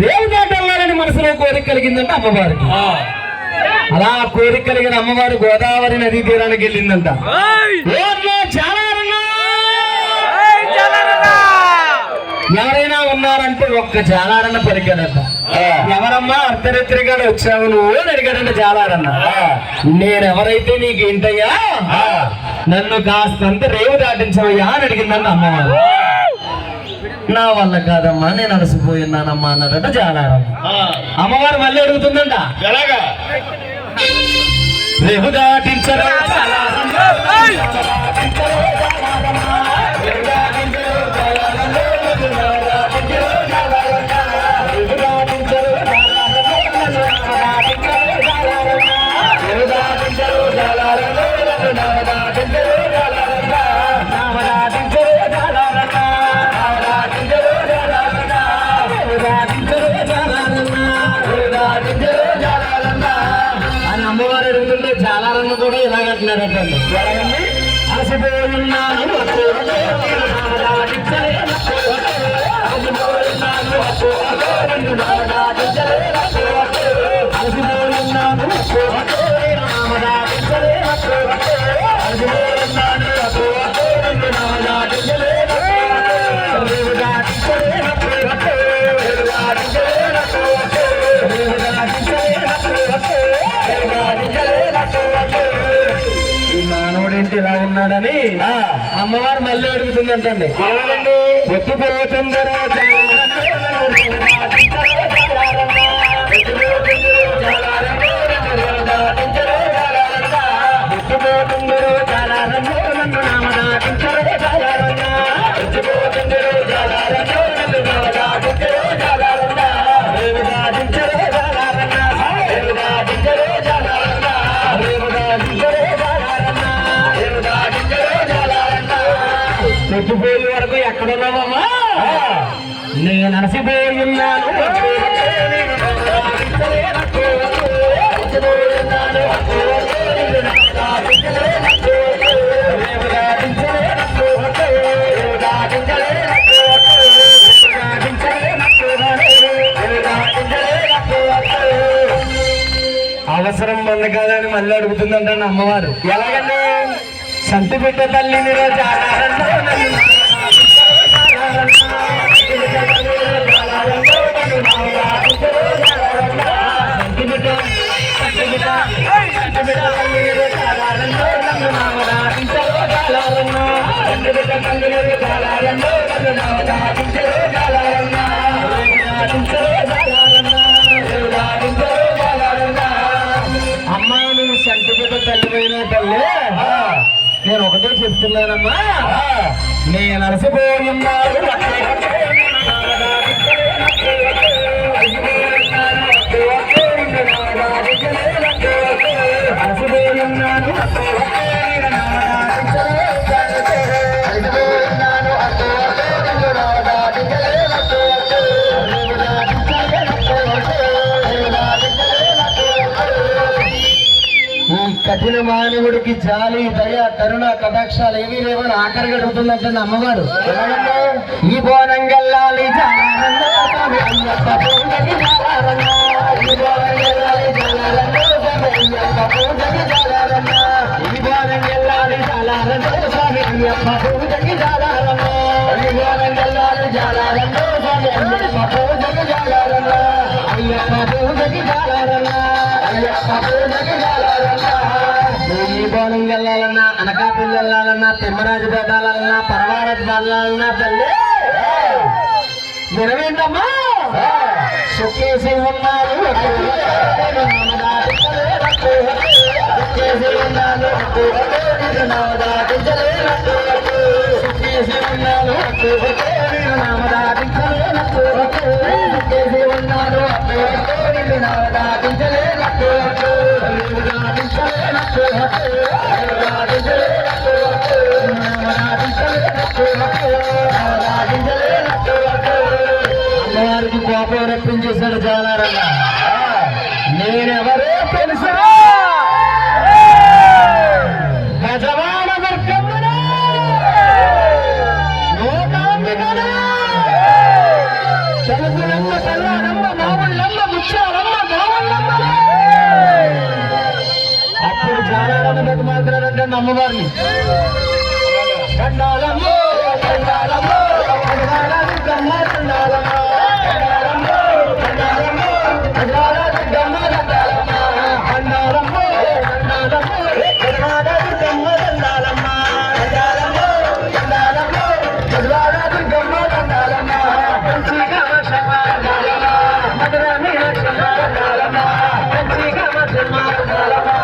రేవు దాటల్లారని మనసులో కోరిక కలిగిందంట అమ్మవారికి. అలా కోరిక కలిగిన అమ్మవారు గోదావరి నదీ తీరానికి వెళ్ళిందంట! ఎవరైనా ఉన్నారంటే ఒక్క జాలారన్న పలికాడంట. ఎవరమ్మా అర్ధరాత్రిగా వచ్చావు నువ్వు అని అడిగాడంట జాలారన్న నేనెవరైతే నీకు ఏంటయ్యా నన్ను కాస్తంత రేవు దాటించవయ్యా అని అడిగిందంట అమ్మవారు. నా వల్ల కాదమ్మా నేను అలసిపోయినానమ్మా అన్నాడట జాలారన్న ఆ. అమ్మవారు మళ్ళీ అడుగుతుందంట. ఎలాగా? దాటించరా? అడుగుతుంటే చాలా రంగు కూడా ఇలాగంటున్నాడట అలసిపోయిన్నాను ఈ మానవుడేంటి ఇలా ఉన్నాడని అమ్మవారు మళ్ళీ అడుగుతుందంటండి. చెట్టుపోయి వరకు ఎక్కడున్నావమ్మా? నేను అలసిపోయి ఉన్నాను అవసరం వల్ల కాదని మళ్ళీ అడుగుతుందంటే అమ్మవారు. ఎలాగండి? సంతి బిడ్డ తల్లిని రోజు నేను ఒకటే చెప్తున్నానమ్మా. నేను అలసిపోయిన్నాను కఠిన మానవుడికి జాలి దయ కరుణ కటాక్షాలు ఏమీ లేవని ఆఖరిగా అడుగుతుందంటే అమ్మవారు. ఈ బోనం గెల్లాలి అయ్యప్ప పూజకి జాలారన్న. అయ్యప్ప పూజకి జాలారన్న. శ్రీకాకుళం వెళ్ళాలన్నా అనకాపల్లి వెళ్ళాలన్నా తిమ్మరాజు వెళ్ళాలన్నా పరమారాజు వెళ్ళాలన్నా తల్లి. వినవేంటమ్మా? సుఖేసి ఉన్నారు సుఖేసి ఉన్నారు సుఖేసి ఉన్నారు సుఖేసి ఉన్నారు అమ్మవారికి కోపం రప్పించేశాడు జాలారన్న నేనెవరో తెలుసా? గజవాడ వర్గమున ముచ్చారమ్మ అప్పుడు జానారమ్మ మాట్లాడంటే అమ్మవారిని కండాలమ్మో மதுரா மீனாட்சி மாதம் மாதமா கட்சி கமத்து மாதம் மாதமா